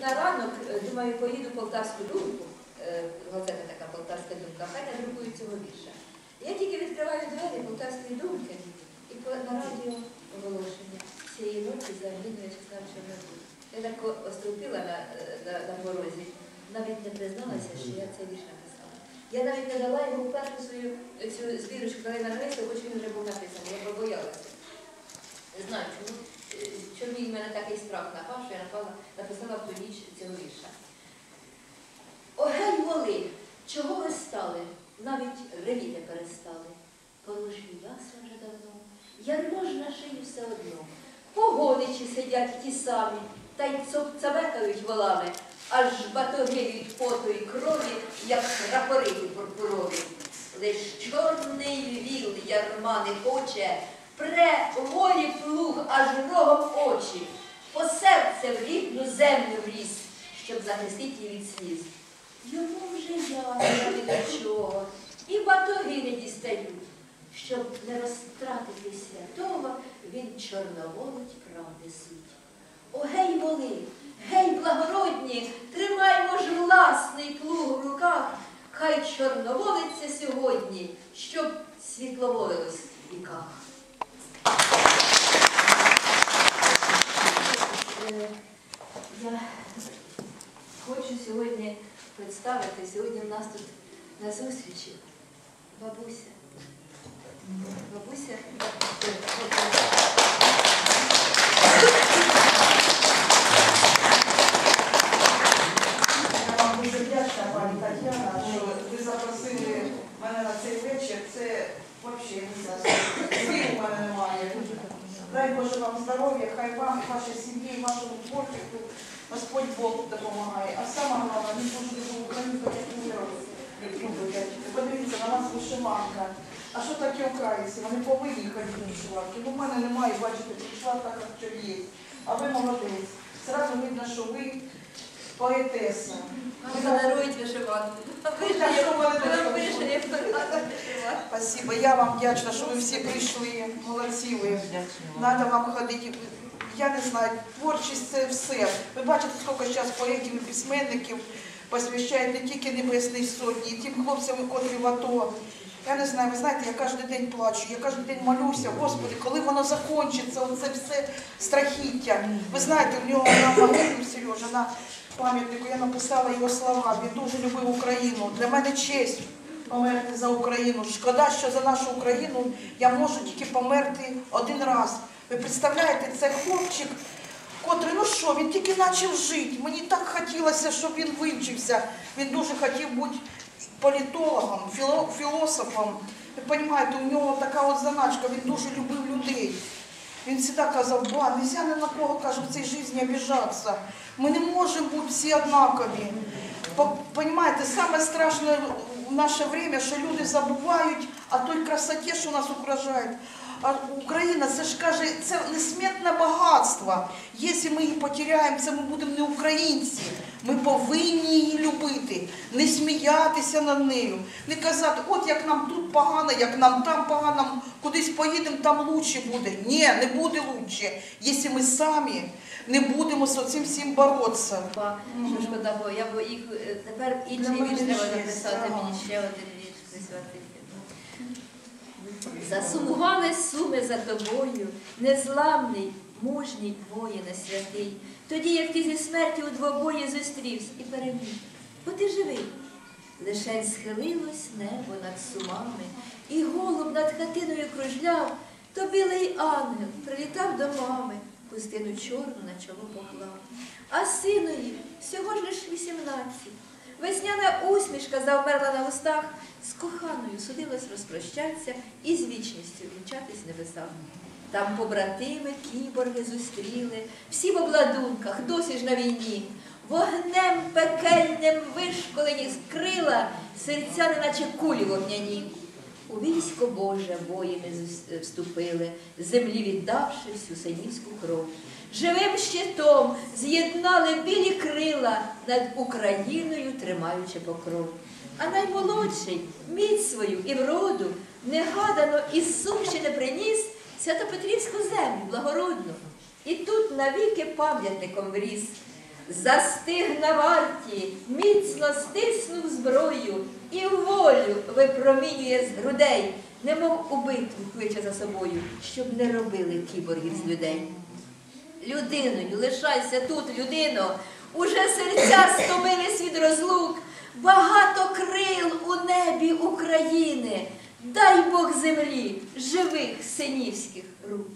на ранок, е, думаю, поїду в Полтавську думку, газета така Полтавська думка, хай надрукують цього вірша. Я тільки відкриваю двері Полтавської думки і на радіо оголошення цієї ночі загинули Вячеслав Чорнобиль. Я так о- остовпіла на, е, на, на порозі, навіть не призналася, що я цей вірш написала. Я навіть не дала йому першу свою цю збірочку, коли на навесу, хоч він вже був написаний, я побоялася. Знаю, чому, чому в мене такий страх напав, що я напала, написала в ту ніч цього вірша. О, гей, воли, чого ви стали? Навіть ревіти перестали. Положив ясла вже давно, ярмо ж на шиї все одно. Погодичі сидять ті самі, та й цавекають волами, аж батоги від поту і крові, як прапорити пурпурові. Лиш чорний віл ярма не хоче, пре волі плуг аж рогом очі, по серце в рідну землю вліз, щоб захистити її від сліз. Йому вже ясно від чого, і батоги не дістають. Щоб не розтратити святого, він чорноволить правди суть. О, гей, воли, гей, благородні, тримаймо ж власний плуг в руках, хай чорноволиться сьогодні, щоб світловолилось в віках. Е, Я хочу сьогодні представити, сьогодні в нас тут на зустрічі бабуся. Бабуся. Я вам дуже вдячна, пані Тетяна, що ви запросили мене на цей вечір. Це взагалі не знаю, слів у мене немає. Дай Боже вам здоров'я, хай вам, вашій сім'ї, вашому творчеству Господь Бог допомагає. А саме головне, не дуже Україну, як любите. Подивіться, на нас вишиванка. А що таке українці? Вони повинні ходити бо в мене немає, бачите, прийшла так, як є. А ви молодець. Зразу видно, що ви поетеса. Вам подарують вишиванку. Вишиванку. Спасибо. Я вам вдячна, що ви всі прийшли. Молодці ви. Надо вам ходити. Я не знаю, творчість це все. Ви бачите, скільки зараз поетів і письменників посвящають не тільки Небесній Сотні, і тим хлопцям, котрі в АТО. Я не знаю, ви знаєте, я кожен день плачу, я кожен день молюся, Господи, коли воно закінчиться, оце все страхіття. Ви знаєте, в нього на Сережа, на пам'ятнику я написала його слова. Він дуже любив Україну. Для мене честь померти за Україну. Шкода, що за нашу Україну я можу тільки померти один раз. Ви представляєте, це хлопчик, котрий, ну що, він тільки почав жити. Мені так хотілося, щоб він вивчився. Він дуже хотів бути політологом, філо- філософом. Ви розумієте, у нього така от заначка, він дуже любив людей. Він завжди казав, ба, нельзя ні на кого, каже, в цій житті обіжатися. Ми не можемо бути всі однакові. По- Понимаєте, саме страшне в наше время, що люди забувають о той красоті, що нас окружає. А Україна, це ж каже, це несмітне багатство. Якщо ми її потеряємо, це ми будемо не українці. Ми повинні її любити, не сміятися над нею, не казати, от як нам тут погано, як нам там погано, кудись поїдемо, там лучше буде. Ні, не буде лучше, якщо ми самі не будемо з цим всім боротися. Що шкода, бо я бо їх е, тепер Для вірш треба написати, мені ще один вірш присвятити. Засумували суми за тобою, незламний, мужній воїне святий. Тоді, як ти зі смерті у двобої зустрівся і переміг. Бо ти живий. Лишень схилилось небо над сумами, і голуб над хатиною кружляв, то білий ангел прилітав до мами, пустину чорну на чоло поклав. А синові всього ж лиш вісімнадцять. Весняна усмішка завмерла на устах, з коханою судилось розпрощатися і з вічністю вінчатись небесам. Там побратими кіборги зустріли, всі в обладунках, досі ж на війні. Вогнем пекельним вишколені з крила, серця неначе кулі вогняні. У військо Боже воїни вступили, землі віддавши всю синівську кров. Живим щитом з'єднали білі крила над Україною, тримаючи покров. А наймолодший міць свою і вроду негадано із Сумщини приніс Святопетрівську землю благородну. І тут навіки пам'ятником вріс. застиг на варті, міцно стиснув зброю, і волю випромінює з грудей, немов у битву кличе за собою, щоб не робили кіборгів з людей. Людиною, лишайся тут, людино, уже серця стомились від розлук, багато крил у небі України, Дай Бог землі живих синівських рук.